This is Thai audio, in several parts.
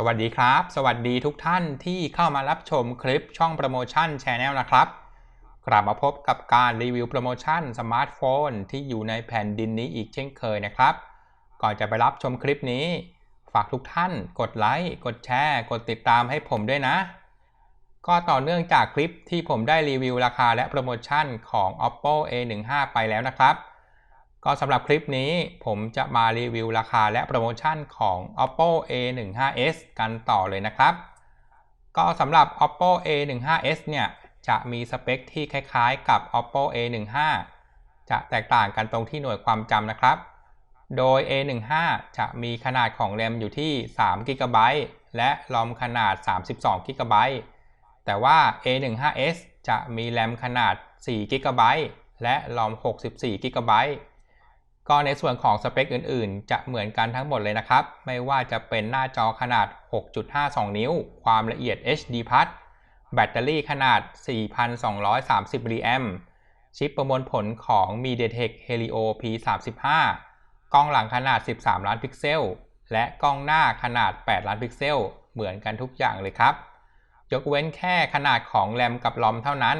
สวัสดีครับ สวัสดีทุกท่านที่เข้ามารับชมคลิปช่องโปรโมชั่น Channel นะครับ กลับมาพบกับการรีวิวโปรโมชั่นสมาร์ทโฟนที่อยู่ในแผ่นดินนี้อีกเช่นเคยนะครับ ก่อนจะไปรับชมคลิปนี้ ฝากทุกท่านกดไลค์กดแชร์ กดติดตามให้ผมด้วยนะ ก็ต่อเนื่องจากคลิปที่ผมได้รีวิวราคาและโปรโมชั่นของ oppo a15 ไปแล้วนะครับ ก็สำหรับคลิปนี้ผมจะมารีวิวราคาและโปรโมชั่นของ oppo a15s กันต่อเลยนะครับ ก็สำหรับ oppo a15s เนี่ยจะมีสเปคที่คล้ายๆกับ oppo a15 จะแตกต่างกันตรงที่หน่วยความจำนะครับ โดย a15 จะมีขนาดของแรมอยู่ที่3 g b และรอมขนาด32 g b แต่ว่า a15s จะมีแรมขนาด4 g b และรอม64 g b ก็ในส่วนของสเปคอื่นๆ จะเหมือนกันทั้งหมดเลยนะครับ ไม่ว่าจะเป็นหน้าจอขนาด 6.52 นิ้ว ความละเอียด HD+ แบตเตอรี่ขนาด 4,230 มิลลิแอมชิปประมวลผลของ MediaTek Helio P35 กล้องหลังขนาด 13 ล้านพิกเซล และกล้องหน้าขนาด 8 ล้านพิกเซล เหมือนกันทุกอย่างเลยครับ ยกเว้นแค่ขนาดของแรมกับลอมเท่านั้น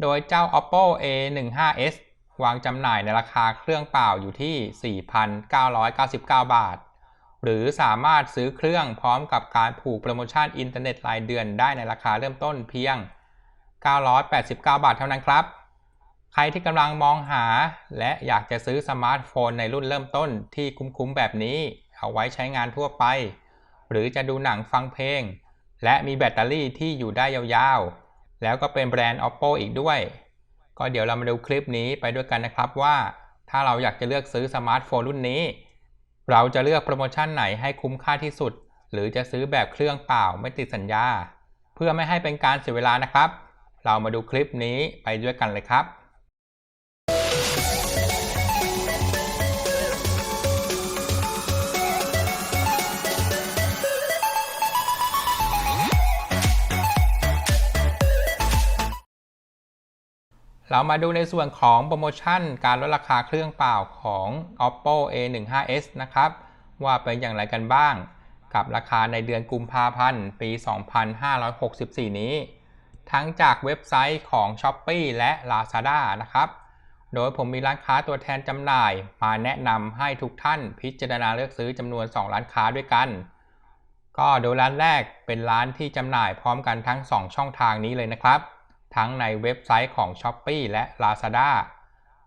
โดยเจ้า oppo a15s วางจำหน่ายในราคาเครื่องเปล่าอยู่ที่ 4,999 บาท หรือสามารถซื้อเครื่องพร้อมกับการผูกโปรโมชั่นอินเทอร์เน็ตรายเดือนได้ในราคาเริ่มต้นเพียง 989 บาทเท่านั้นครับ ใครที่กำลังมองหา และอยากจะซื้อสมาร์ทโฟนในรุ่นเริ่มต้นที่คุ้มๆแบบนี้ เอาไว้ใช้งานทั่วไป หรือจะดูหนังฟังเพลง และมีแบตเตอรี่ที่อยู่ได้ยาวๆ แล้วก็เป็นแบรนด์ oppo อีกด้วย ก็เดี๋ยวเรามาดูคลิปนี้ไปด้วยกันนะครับว่า ถ้าเราอยากจะเลือกซื้อสมาร์ทโฟนรุ่นนี้ เราจะเลือกโปรโมชั่นไหนให้คุ้มค่าที่สุด หรือจะซื้อแบบเครื่องเปล่าไม่ติดสัญญา เพื่อไม่ให้เป็นการเสียเวลานะครับ เรามาดูคลิปนี้ไปด้วยกันเลยครับ เรามาดูในส่วนของโปรโมชั่นการลดราคาเครื่องเปล่าของ oppo a15s นะครับ ว่าเป็นอย่างไรกันบ้าง กับราคาในเดือนกุมภาพันธ์ ปี 2564 นี้ ทั้งจากเว็บไซต์ของ Shopee และ Lazada นะครับ โดยผมมีร้านค้าตัวแทนจำหน่าย มาแนะนำให้ทุกท่านพิจารณาเลือกซื้อจำนวน 2 ร้านค้าด้วยกัน ก็โดยร้านแรกเป็นร้านที่จำหน่ายพร้อมกันทั้ง 2 ช่องทางนี้เลยนะครับ ทั้งในเว็บไซต์ของ Shopee และ Lazada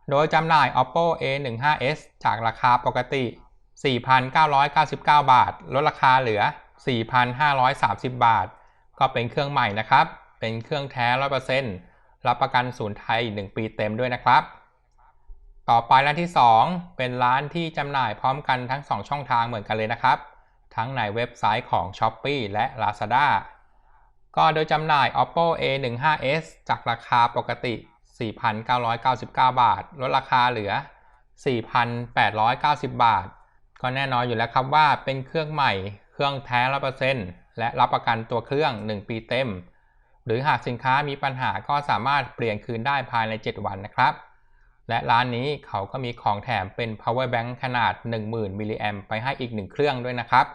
โดยจำหน่าย oppo a15s จากราคาปกติ 4,999 บาท ลดราคาเหลือ 4,530 บาท ก็เป็นเครื่องใหม่นะครับ เป็นเครื่องแท้ 100%รับประกันศูนย์ไทย 1 ปีเต็มด้วยนะครับ ต่อไปร้านที่ 2 เป็นร้านที่จำหน่ายพร้อมกันทั้ง 2 ช่องทางเหมือนกันเลยนะครับ ทั้งในเว็บไซต์ของ Shopee และ Lazada ก็โดยจำหน่าย oppo a15s จากราคาปกติ 4,999 บาท ลดราคาเหลือ 4,890 บาท ก็แน่นอนอยู่แล้วครับว่าเป็นเครื่องใหม่ เครื่องแท้ร้อเปอร์เซ็นต์และรับประกันตัวเครื่อง 1 ปีเต็ม หรือหากสินค้ามีปัญหาก็สามารถเปลี่ยนคืนได้ภายใน 7 วันนะครับ และร้านนี้เขาก็มีของแถมเป็น power bank ขนาด 10,000มิลลิแอมไปให้อีก 1 เครื่องด้วยนะครับ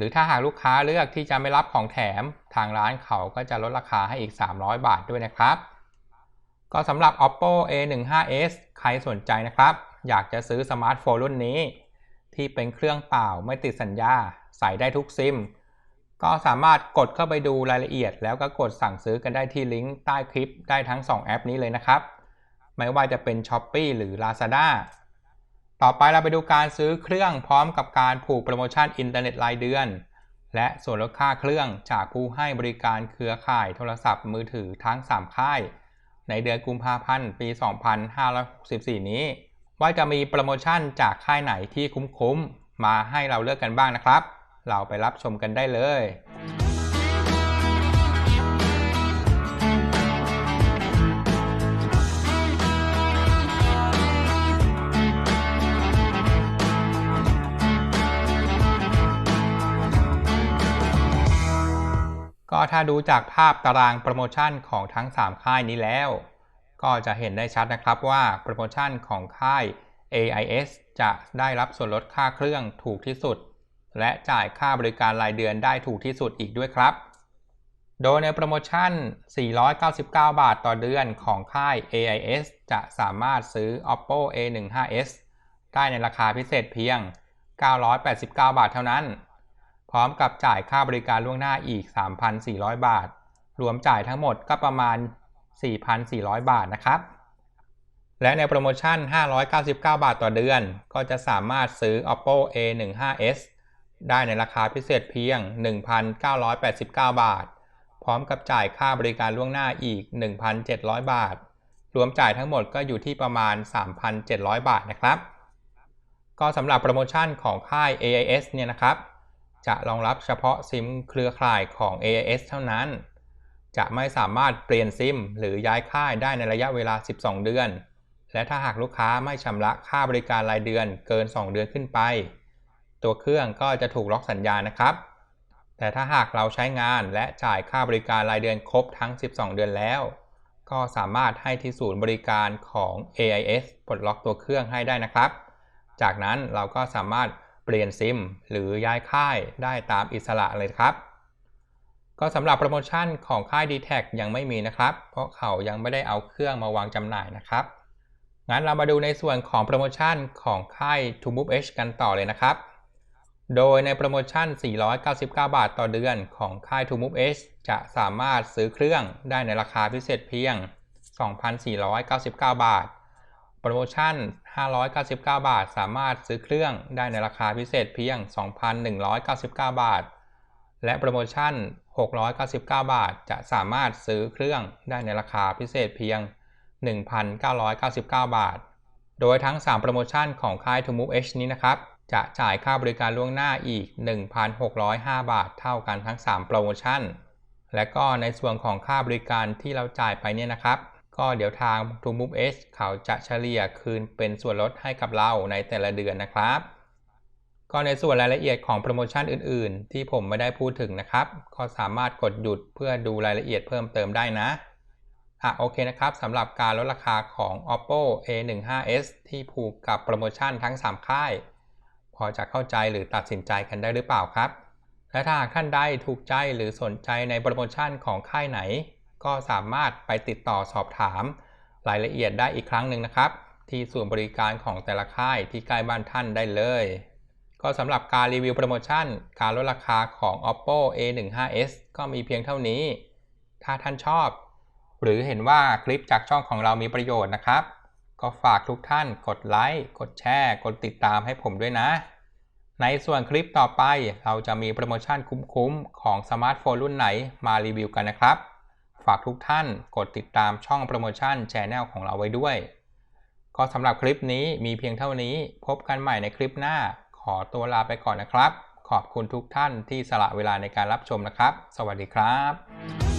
หรือถ้าหากลูกค้าเลือกที่จะไม่รับของแถม ทางร้านเขาก็จะลดราคาให้อีก 300 บาทด้วยนะครับ ก็สำหรับ oppo a15s ใครสนใจนะครับ อยากจะซื้อสมาร์ทโฟนรุ่นนี้ ที่เป็นเครื่องเปล่าไม่ติดสัญญา ใส่ได้ทุกซิม ก็สามารถกดเข้าไปดูรายละเอียด แล้วก็กดสั่งซื้อกันได้ที่ลิงก์ใต้คลิปได้ทั้ง 2 แอปนี้เลยนะครับ ไม่ว่าจะเป็น Shopee หรือ Lazada ต่อไปเราไปดูการซื้อเครื่องพร้อมกับการผูกโปรโมชั่นอินเทอร์เน็ตรายเดือน และส่วนลดค่าเครื่องจากผู้ให้บริการเครือข่ายโทรศัพท์มือถือทั้ง 3 ค่าย ในเดือนกุมภาพันธ์ปี 2564 นี้ ว่าจะมีโปรโมชั่นจากค่ายไหนที่คุ้มๆ มาให้เราเลือกกันบ้างนะครับ เราไปรับชมกันได้เลย ก็ถ้าดูจากภาพตารางโปรโมชั่นของทั้ง 3 ค่ายนี้แล้ว ก็จะเห็นได้ชัดนะครับว่าโปรโมชั่นของค่าย AIS จะได้รับส่วนลดค่าเครื่องถูกที่สุด และจ่ายค่าบริการรายเดือนได้ถูกที่สุดอีกด้วยครับ โดยในโปรโมชั่น 499 บาทต่อเดือนของค่าย AIS จะสามารถซื้อ Oppo A15s ได้ในราคาพิเศษเพียง 989 บาทเท่านั้น พร้อมกับจ่ายค่าบริการล่วงหน้าอีก 3,400 บาท รวมจ่ายทั้งหมดก็ประมาณ 4,400 บาทนะครับ และในโปรโมชั่น 599 บาทต่อเดือน ก็จะสามารถซื้อ Oppo A15s ได้ในราคาพิเศษเพียง 1,989 บาท พร้อมกับจ่ายค่าบริการล่วงหน้าอีก 1,700 บาท รวมจ่ายทั้งหมดก็อยู่ที่ประมาณ 3,700 บาทนะครับ ก็สำหรับโปรโมชั่นของค่าย AIS เนี่ยนะครับ จะรองรับเฉพาะซิมเครือข่ายของ AIS เท่านั้น จะไม่สามารถเปลี่ยนซิม หรือย้ายค่ายได้ในระยะเวลา 12 เดือน และถ้าหากลูกค้าไม่ชำระค่าบริการรายเดือนเกิน 2 เดือนขึ้นไป ตัวเครื่องก็จะถูกล็อกสัญญาณนะครับ แต่ถ้าหากเราใช้งานและจ่ายค่าบริการรายเดือนครบทั้ง 12 เดือนแล้ว ก็สามารถให้ที่ศูนย์บริการของ AIS ปลดล็อกตัวเครื่องให้ได้นะครับ จากนั้นเราก็สามารถ ปลี่ยนซิม หรือย้ายค่ายได้ตามอิสระเลยครับ ก็สำหรับโปรโมชั่นของค่าย d t แทยังไม่มีนะครับ เพราะเขายังไม่ได้เอาเครื่องมาวางจำหน่ายนะครับ งั้นเรามาดูในส่วนของโปรโมชั่นของค่าย To Move H กันต่อเลยนะครับ โดยในโปรโมชั่น 499 บาทต่อเดือนของค่าย To Move H จะสามารถซื้อเครื่องได้ในราคาพิเศษเพียง 2,499 บาทโปรโมชั่น 599 บาท สามารถซื้อเครื่องได้ในราคาพิเศษเพียง 2,199 บาท และโปรโมชั่น 699 บาท จะสามารถซื้อเครื่องได้ในราคาพิเศษเพียง 1,999 บาท โดยทั้ง 3 โปรโมชั่นของค่าย To Move H นี้นะครับ จะจ่ายค่าบริการล่วงหน้าอีก 1,605 บาท เท่ากันทั้ง 3 โปรโมชั่น และก็ในส่วนของค่าบริการที่เราจ่ายไปเนี่ยนะครับ ก็เดี๋ยวทาง To Move H เขาจะเฉลี่ยคืนเป็นส่วนลดให้กับเราในแต่ละเดือนนะครับ ก็ในส่วนรายละเอียดของโปรโมชั่นอื่น ๆ ที่ผมไม่ได้พูดถึงนะครับ ก็สามารถกดหยุดเพื่อดูรายละเอียดเพิ่มเติมได้นะอะโอเคนะครับสำหรับการลดราคาของ Oppo A15s ที่ผูกกับโปรโมชั่นทั้ง 3 ค่าย พอจะเข้าใจหรือตัดสินใจกันได้หรือเปล่าครับ และถ้าท่านใดถูกใจหรือสนใจในโปรโมชั่นของค่ายไหน ก็สามารถไปติดต่อสอบถามรายละเอียดได้อีกครั้งหนึ่งนะครับ ที่ศูนบริการของแต่ละค่ายที่ใกล้บ้านท่านได้เลย ก็สำหรับการรีวิวโปรโมชั่น การลดราคาของ Oppo A15s ก็มีเพียงเท่านี้ ถ้าท่านชอบ หรือเห็นว่าคลิปจากช่องของเรามีประโยชน์นะครับ ก็ฝากทุกท่านกดไลค์กดแชร์กดติดตามให้ผมด้วยนะ ในส่วนคลิปต่อไปเราจะมีโปรโมชั่นคุ้มๆของสมาร์ทโฟนรุ่นไหนมารีวิวกันนะครับ ฝากทุกท่านกดติดตามช่องโปรโมชั่นแชนแนลของเราไว้ด้วย ก็สำหรับคลิปนี้มีเพียงเท่านี้พบกันใหม่ในคลิปหน้า ขอตัวลาไปก่อนนะครับ ขอบคุณทุกท่านที่สละเวลาในการรับชมนะครับ สวัสดีครับ